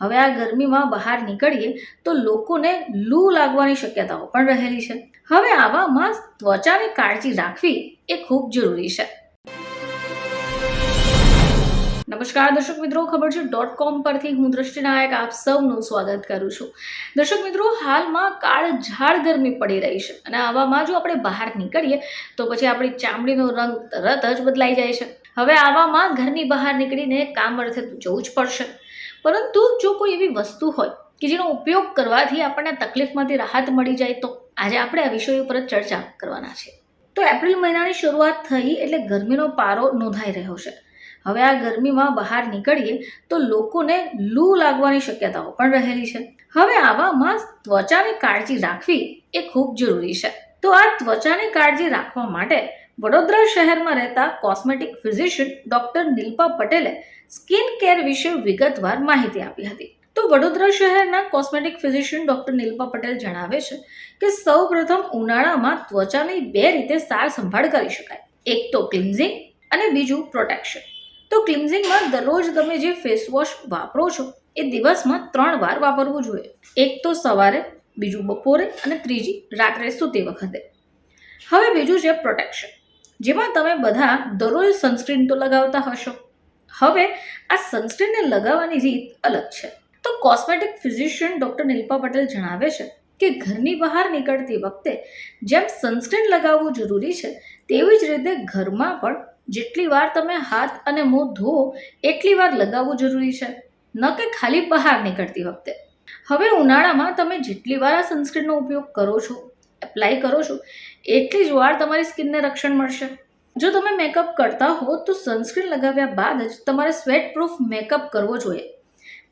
હવે આ ગરમીમાં બહાર નીકળીએ તો લોકોને લૂ લાગવાની શક્યતાઓ પણ રહેલી છે. હવે આવામાં ત્વચાની કાળજી રાખવી એ ખૂબ જરૂરી છે. નમસ્કાર દર્શક મિત્રો, ખબર છે ડોટ કોમ પરથી હું દ્રષ્ટિનાયક આપ સૌનું સ્વાગત કરું છું. દર્શક મિત્રો, હાલમાં કાળઝાળ ગરમી પડી રહી છે અને આવામાં જો આપણે બહાર નીકળીએ તો પછી આપણી ચામડીનો રંગ તરત જ બદલાઈ જાય છે. હવે આવામાં ઘરની બહાર નીકળીને કામ અર્થે જવું જ પડશે. પરંતુ જો કોઈ એવી વસ્તુ હોય કે જેનો ઉપયોગ કરવાથી આપણને તકલીફમાંથી રાહત મળી જાય, તો આજે આપણે આ વિષય ઉપર જ ચર્ચા કરવાના છે. તો એપ્રિલ મહિનાની શરૂઆત થઈ એટલે ગરમીનો પારો નોંધાઈ રહ્યો છે. હવે આ ગરમીમાં બહાર નીકળીએ તો લોકોને લૂ લાગવાની શક્યતાઓ પણ રહેલી છે. હવે આવામાં ત્વચાની કાળજી રાખવી એ ખૂબ જરૂરી છે. તો આ ત્વચાની કાળજી રાખવા માટે વડોદરા શહેરમાં રહેતા કોસ્મેટિક ફિઝિશિયન ડોક્ટર નિલ્પા પટેલે સ્કિન કેર વિશે વિગતવાર માહિતી આપી હતી. તો વડોદરા શહેરના cosmetic physician doctor Nilpa Patel જણાવે છે કે સૌ પ્રથમ ઉનાળામાં ત્વચાની બે રીતે સાર સંભાળ કરી શકાય. એક તો ક્લિન્ઝિંગ અને બીજું પ્રોટેક્શન. તો ક્લિન્ઝિંગમાં દરરોજ તમે જે ફેસ વોશ વાપરો છો એ દિવસમાં ત્રણ વાર વાપરવું જોઈએ. એક તો સવારે બીજું બપોરે અને ત્રીજી રાત્રે સૂતી વખતે. હવે બીજું છે પ્રોટેક્શન જેમાં તમે બધા દરરોજ સનસ્ક્રીન તો લગાવતા હશો. હવે આ સનસ્ક્રીનને લગાવવાની રીત અલગ છે. તો cosmetic physician doctor Nilpa Patel જણાવે છે કે ઘરની બહાર નીકળતી વખતે જેમ સનસ્ક્રીન લગાવવું જરૂરી છે, તેવી જ રીતે ઘરમાં પણ જેટલી વાર તમે હાથ અને મોં ધો એટલી વાર લગાવવું જરૂરી છે. ન કે ખાલી બહાર નીકળતી વખતે. હવે ઉનાળામાં તમે જેટલી વાર આ સનસ્ક્રીનનો ઉપયોગ કરો છો એપ્લાય કરો છો, એટલી જ વાર તમારી સ્કિનને રક્ષણ મળશે. જો તમે મેકઅપ કરતા હો, તો સનસ્ક્રીન લગાવ્યા બાદ જ તમારે સ્વેટ પ્રૂફ મેકઅપ કરવો જોઈએ.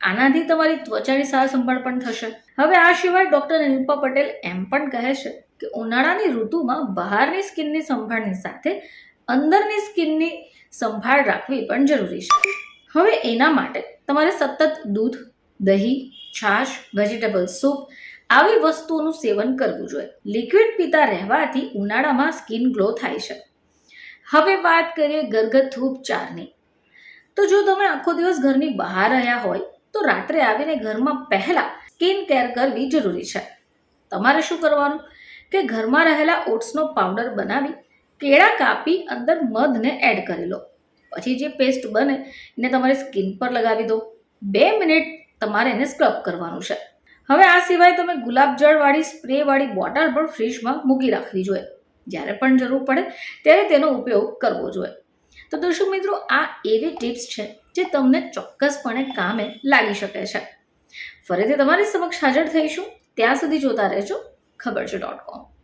આનાથી તમારી ત્વચાની સાર સંભાળ પણ થશે. હવે આ સિવાય ડૉક્ટર નિરૂપા પટેલ એમ પણ કહે છે કે ઉનાળાની ઋતુમાં બહારની સ્કિનની સંભાળની સાથે અંદરની સ્કિનની સંભાળ રાખવી પણ જરૂરી છે. હવે એના માટે તમારે સતત દૂધ દહીં, છાશ વેજીટેબલ સૂપ આવી વસ્તુઓનું સેવન કરવું જોઈએ. લિક્વિડ પીતા રહેવાથી ઉનાળામાં સ્કિન ગ્લો થાય છે. હવે વાત કરીએ ગરગથ્થૂપ ઉપચારની. તો જો તમે આખો દિવસ ઘરની બહાર રહ્યા હોય, તો રાત્રે આવીને ઘરમાં પહેલાં સ્કિન કેર કરવી જરૂરી છે. તમારે શું કરવાનું? કે ઘરમાં રહેલા ઓટ્સનો પાવડર બનાવી, કેળા કાપી અંદર મધને એડ કરી લો. પછી જે પેસ્ટ બને, એને તમારી સ્કિન પર લગાવી દો. બે મિનિટ તમારે એને સ્ક્રબ કરવાનું છે. હવે આ સિવાય તમે ગુલાબ જળવાળી સ્પ્રેવાળી બોટલ પણ ફ્રીજમાં મૂકી રાખવી જોઈએ. જ્યારે પણ જરૂર પડે ત્યારે તેનો ઉપયોગ કરવો જોઈએ. તો દર્શક મિત્રો, આ એવી ટિપ્સ છે જે તમને ચોક્કસપણે કામે લાગી શકે છે. ફરીથી તમારી સમક્ષ હાજર થઈશું. ત્યાં સુધી જોતા રહેજો. ખબર છે ડોટ કોમ